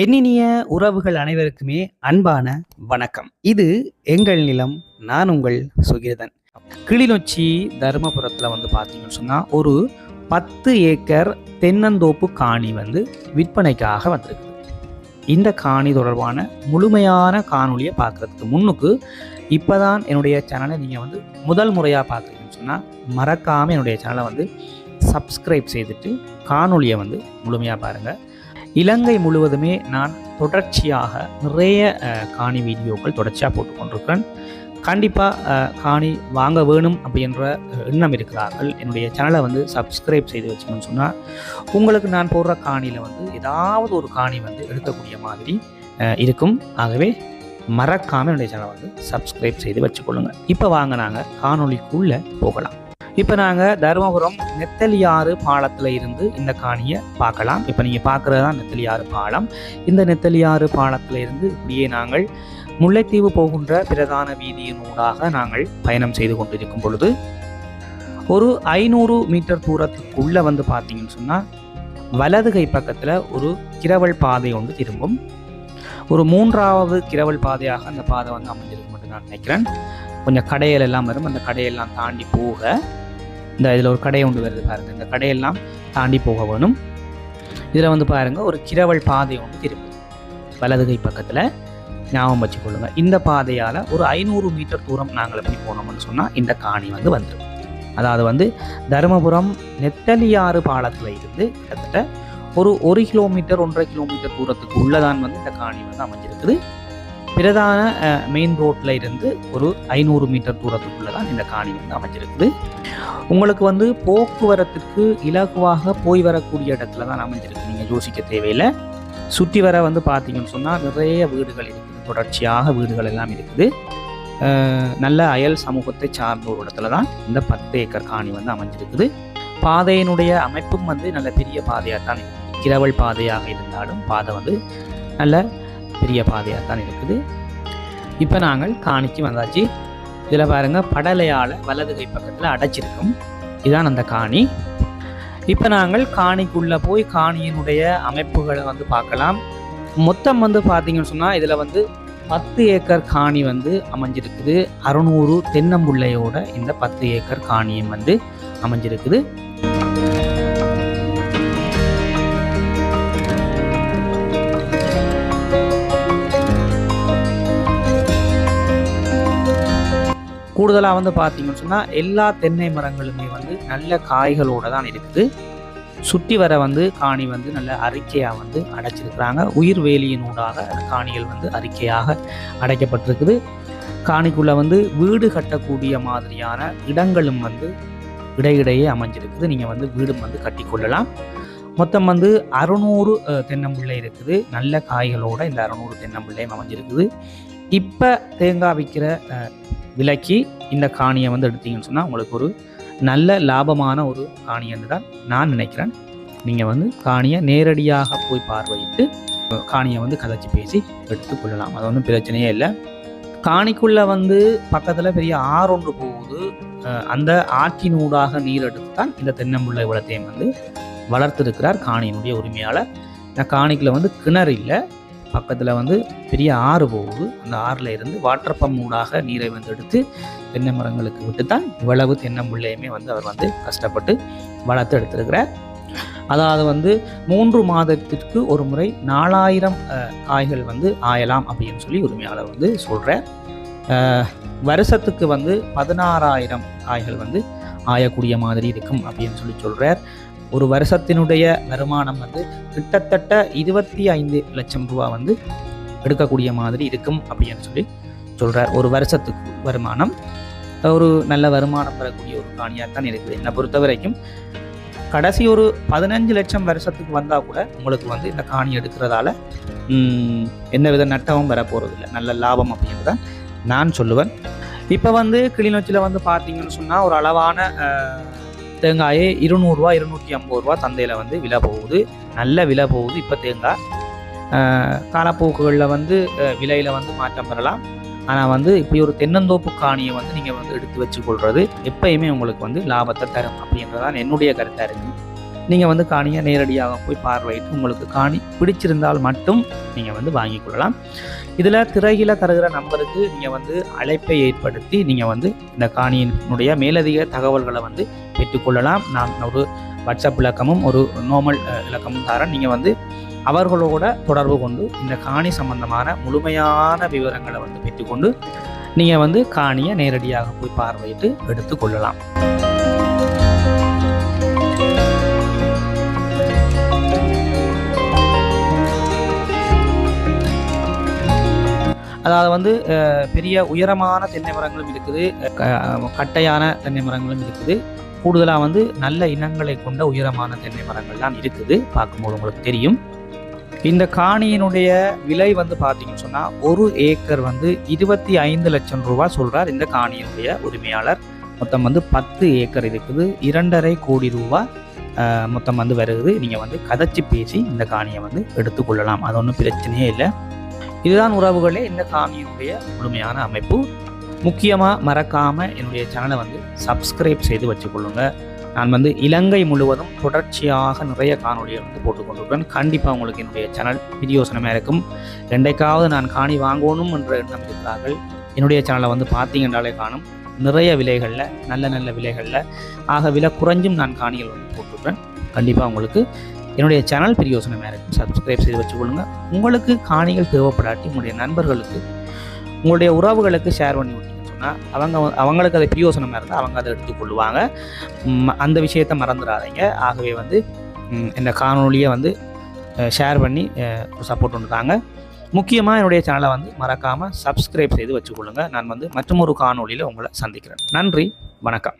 எண்ணினிய உறவுகள் அனைவருக்குமே அன்பான வணக்கம். இது எங்கள் நிலம் நான் உங்கள் சுகிரதன். கிளிநொச்சி தருமபுரத்தில் வந்து பார்த்தீங்கன்னு சொன்னால் ஒரு பத்து ஏக்கர் தென்னந்தோப்பு காணி வந்து விற்பனைக்காக வந்திருக்கு இந்த காணி தொடர்பான முழுமையான காணொலியை பார்க்குறதுக்கு முன்னுக்கு இப்போ தான் என்னுடைய சேனலை நீங்கள் வந்து முதல் முறையாக பார்க்குறீங்கன்னு சொன்னால் மறக்காமல் என்னுடைய சேனலை வந்து சப்ஸ்கிரைப் செய்துட்டு காணொலியை வந்து முழுமையாக பாருங்கள் இலங்கை முழுவதுமே நான் தொடர்ச்சியாக நிறைய காணி வீடியோக்கள் தொடர்ச்சியாக போட்டுக்கொண்டிருக்கிறேன். கண்டிப்பாக காணி வாங்க வேணும் அப்படின்ற எண்ணம் இருக்கிறார்கள். என்னுடைய சேனலை வந்து சப்ஸ்கிரைப் செய்து வச்சுக்கணும்னு சொன்னால் உங்களுக்கு நான் போடுற காணியில் வந்து ஏதாவது ஒரு காணி வந்து எடுக்கக்கூடிய மாதிரி இருக்கும். ஆகவே மறக்காமல் என்னுடைய சேனலை வந்து சப்ஸ்கிரைப் செய்து வச்சுக்கொள்ளுங்கள் இப்போ வாங்க நாங்கள் காணொளிக்குள்ளே போகலாம். இப்போ நாங்கள் தருமபுரம் நெத்தலியாறு பாலத்தில் இருந்து இந்த காணியை பார்க்கலாம். இப்போ நீங்கள் பார்க்குறது தான் நெத்தலியாறு பாலம். இந்த நெத்தலியாறு பாலத்தில் இருந்து இப்படியே நாங்கள் முல்லைத்தீவு போகின்ற பிரதான வீதியின் ஊடாக நாங்கள் பயணம் செய்து கொண்டிருக்கும் பொழுது ஒரு ஐநூறு மீட்டர் தூரத்துக்குள்ளே வந்து பார்த்தீங்கன்னு சொன்னால் வலது கை பக்கத்தில் ஒரு கிரவல் பாதை ஒன்று திரும்பும். ஒரு மூன்றாவது கிரவல் பாதையாக அந்த பாதை வந்து அமைஞ்சிருக்கும் மட்டும் நான் நினைக்கிறேன். கொஞ்சம் கடைகள் எல்லாம் வரும். அந்த கடையெல்லாம் தாண்டி போக இந்த இதில் ஒரு கடை ஒன்று வருது பாருங்கள் இந்த கடையெல்லாம் தாண்டி போக வேணும். இதில் வந்து பாருங்க ஒரு கிரவல் பாதை ஒன்று திரும்பும் வலது கை பக்கத்தில் ஞாபகம் வச்சுக்கொள்ளுங்க. இந்த பாதையால் ஒரு ஐநூறு மீட்டர் தூரம் நாங்கள் எப்படி போனோம்னு சொன்னால் இந்த காணி வந்து வந்துடும் அதாவது வந்து தருமபுரம் நெத்தலியாறு பாலத்தில் இருந்து கிட்டத்தட்ட ஒரு ஒரு கிலோமீட்டர் ஒன்றரை கிலோமீட்டர் தூரத்துக்கு உள்ளதான் வந்து இந்த காணி வந்து அமைஞ்சிருக்குது. பிரதான மெயின் ரோட்டில் இருந்து ஒரு ஐநூறு மீட்டர் தூரத்துக்குள்ளே தான் இந்த காணி வந்து அமைஞ்சிருக்குது. உங்களுக்கு வந்து போக்குவரத்துக்கு இலகுவாக போய் வரக்கூடிய இடத்துல தான் அமைஞ்சிருக்கு. நீங்கள் யோசிக்க தேவையில்லை. சுற்றி வர வந்து பார்த்தீங்கன்னு சொன்னால் நிறைய வீடுகள் இருக்குது. தொடர்ச்சியாக வீடுகள் எல்லாம் இருக்குது. நல்ல அயல் சமூகத்தை சார்ந்த ஒரு இடத்துல தான் இந்த பத்து ஏக்கர் காணி வந்து அமைஞ்சிருக்குது. பாதையினுடைய அமைப்பும் வந்து நல்ல பெரிய பாதையாக தான் இருக்குது கிரவல் பாதையாக இருந்தாலும் பாதை வந்து நல்ல பெரிய பாதையாக தான் இருக்குது. இப்போ நாங்கள் காணிக்கு வந்தாச்சு. இதில் பாருங்கள் படலையால் வலது கை பக்கத்தில் அடைச்சிருக்கும். இதுதான் அந்த காணி. இப்போ நாங்கள் காணிக்குள்ளே போய் காணியினுடைய அமைப்புகளை வந்து பார்க்கலாம். மொத்தம் வந்து பார்த்தீங்கன்னு சொன்னால் இதில் வந்து பத்து ஏக்கர் காணி வந்து அமைஞ்சிருக்குது. அறுநூறு தென்னம்புள்ளையோட இந்த பத்து ஏக்கர் காணியும் வந்து அமைஞ்சிருக்குது. கூடுதலாக வந்து பார்த்தீங்கன்னு சொன்னால் எல்லா தென்னை மரங்களுமே வந்து நல்ல காய்களோடு தான் இருக்குது. சுற்றி வர வந்து காணி வந்து நல்ல அறிக்கையாக வந்து அடைச்சிருக்கிறாங்க. உயிர் வேலியினூடாக காணிகள் வந்து அறிக்கையாக அடைக்கப்பட்டிருக்குது. காணிக்குள்ளே வந்து வீடு கட்டக்கூடிய மாதிரியான இடங்களும் வந்து இடையிடையே அமைஞ்சிருக்குது. நீங்கள் வந்து வீடும் வந்து கட்டிக்கொள்ளலாம். மொத்தம் வந்து அறுநூறு தென்னம்பிள்ளை இருக்குது. நல்ல காய்களோடு இந்த அறுநூறு தென்னம்பிள்ளையும் அமைஞ்சிருக்குது. இப்போ தேங்காய் விற்கிற விலக்கி இந்த காணியை வந்து எடுத்தீங்கன்னு சொன்னால் உங்களுக்கு ஒரு நல்ல லாபமான ஒரு காணியன்னு தான் நான் நினைக்கிறேன். நீங்கள் வந்து காணியை நேரடியாக போய் பார்வையிட்டு காணியை வந்து கதைச்சி பேசி எடுத்துக்கொள்ளலாம் அது ஒன்றும் பிரச்சனையே இல்லை. காணிக்குள்ளே வந்து பக்கத்தில் பெரிய ஆறு ஒன்று போகுது. அந்த ஆற்றினூடாக நீர் எடுத்து தான் இந்த தென்னம்புள்ளை விளத்தையும் வந்து வளர்த்திருக்கிறார் காணியினுடைய உரிமையாளர். இந்த காணிக்கில் வந்து கிணறு இல்லை. பக்கத்தில் வந்து பெரிய ஆறு போகுது. அந்த ஆறில் இருந்து வாட்டர் பம்ப் மூடாக நீரை வந்து எடுத்து தென்னை மரங்களுக்கு விட்டு தான் இவ்வளவு தென்னம்புள்ளையுமே வந்து அவர் வந்து கஷ்டப்பட்டு வளர்த்து எடுத்திருக்கிறார். அதாவது வந்து மூன்று மாதத்திற்கு ஒரு முறை நாலாயிரம் காய்கள் வந்து ஆயலாம் அப்படின்னு சொல்லி உரிமையாளர் வந்து சொல்கிறார் வருஷத்துக்கு வந்து பதினாறாயிரம் காய்கள் வந்து ஆயக்கூடிய மாதிரி இருக்கும் அப்படின்னு சொல்லி சொல்கிறார் ஒரு வருஷத்தினுடைய வருமானம் வந்து கிட்டத்தட்ட இருபத்தி ஐந்து லட்சம் ரூபா வந்து எடுக்கக்கூடிய மாதிரி இருக்கும் அப்படின்னு சொல்லி சொல்கிறார் ஒரு வருஷத்துக்கு வருமானம். ஒரு நல்ல வருமானம் பெறக்கூடிய ஒரு காணியாக தான் இருக்குது. என்னை பொறுத்த வரைக்கும் கடைசி ஒரு பதினஞ்சு லட்சம் வருஷத்துக்கு வந்தால் கூட உங்களுக்கு வந்து இந்த காணி எடுக்கிறதால எந்தவித நட்டமும் வரப்போகிறது இல்லை நல்ல லாபம் அப்படின்னு தான் நான் சொல்லுவேன். இப்போ வந்து கிளிநொச்சியில் வந்து பார்த்தீங்கன்னு சொன்னால் ஒரு அளவான தேங்காயே இருநூறுவா இருநூற்றி ஐம்பது ரூபா சந்தையில் வந்து விலை போகுது. நல்ல விலை போகுது இப்போ தேங்காய். காலப்போக்குகளில் வந்து விலையில் வந்து மாற்றம் பெறலாம் ஆனால் வந்து இப்படி ஒரு தென்னந்தோப்பு காணியை வந்து நீங்கள் வந்து எடுத்து வச்சுக்கொள்வது எப்பயுமே உங்களுக்கு வந்து லாபத்தை தரும் அப்படின்றதான் என்னுடைய கருத்தாக இருக்குது நீங்கள் வந்து காணியை நேரடியாக போய் பார்வையிட்டு உங்களுக்கு காணி பிடிச்சிருந்தால் மட்டும் நீங்கள் வந்து வாங்கிக் கொள்ளலாம். இதில் திரையில் தருகிற நம்பருக்கு நீங்கள் வந்து அழைப்பை ஏற்படுத்தி நீங்கள் வந்து இந்த காணியினுடைய மேலதிக தகவல்களை வந்து பெற்றுக்கொள்ளலாம் நான் ஒரு வாட்ஸ்அப் இலக்கமும் ஒரு நார்மல் இலக்கமும் தரேன். நீங்கள் வந்து அவர்களோட தொடர்பு கொண்டு இந்த காணி சம்பந்தமான முழுமையான விவரங்களை வந்து பெற்றுக்கொண்டு நீங்கள் வந்து காணியை நேரடியாக போய் பார்வையிட்டு எடுத்துக்கொள்ளலாம் அதாவது வந்து பெரிய உயரமான தென்னை மரங்களும் இருக்குது. க- கட்டையான தென்னை மரங்களும் இருக்குது. கூடுதலாக வந்து நல்ல இனங்களை கொண்ட உயரமான தென்னை மரங்கள்லாம் இருக்குது. பார்க்கும்போது உங்களுக்கு தெரியும். இந்த காணியினுடைய விலை வந்து பார்த்தீங்கன்னு சொன்னால் ஒரு ஏக்கர் வந்து இருபத்தி ஐந்து லட்சம் ரூபாய் சொல்கிறார் இந்த காணியினுடைய உரிமையாளர். மொத்தம் வந்து பத்து ஏக்கர் இருக்குது. இரண்டரை கோடி ரூபா மொத்தம் வந்து வருது. நீங்கள் வந்து கதைச்சி பேசி இந்த காணியை வந்து எடுத்துக்கொள்ளலாம். அது ஒன்றும் பிரச்சனையே இல்லை. இதுதான் உறவுகளே இந்த காணியினுடைய முழுமையான அமைப்பு. முக்கியமாக மறக்காமல் என்னுடைய சேனலை வந்து சப்ஸ்கிரைப் செய்து வச்சுக்கொள்ளுங்க. நான் வந்து இலங்கை முழுவதும் தொடர்ச்சியாக நிறைய காணொலிகள் வந்து போட்டுக்கொண்டிருப்பேன் கண்டிப்பாக உங்களுக்கு என்னுடைய சேனல் பிரியோசனமாக இருக்கும். ரெண்டைக்காவது நான் காணி வாங்கணும் என்ற எண்ணம் இருக்கிறார்கள் என்னுடைய சேனலை வந்து பார்த்தீங்கன்றாலே காணும். நிறைய விலைகளில் நல்ல நல்ல விலைகளில் ஆக விலை குறைஞ்சும் நான் காணிகள் வந்து போட்டிருப்பேன் கண்டிப்பாக உங்களுக்கு என்னுடைய சேனல் பிரியோசனமாக இருக்கும் சப்ஸ்கிரைப் செய்து வச்சுக்கொள்ளுங்க. உங்களுக்கு காணிகள் தேவைப்படாட்டி உங்களுடைய நண்பர்களுக்கு உங்களுடைய உறவுகளுக்கு ஷேர் பண்ணி விட்டீங்கன்னு சொன்னால் அவங்க அவங்களுக்கு அதை பிரியோசனமாக இருந்தால் அவங்க அதை எடுத்துக்கொள்ளுவாங்க அந்த விஷயத்தை மறந்துடாதீங்க. ஆகவே வந்து இந்த காணொலியை வந்து ஷேர் பண்ணி சப்போர்ட் பண்ணுறாங்க முக்கியமாக என்னுடைய சேனலை வந்து மறக்காமல் சப்ஸ்கிரைப் செய்து வச்சுக்கொள்ளுங்க. நான் வந்து மற்றொரு காணொலியில் உங்களை சந்திக்கிறேன். நன்றி. வணக்கம்.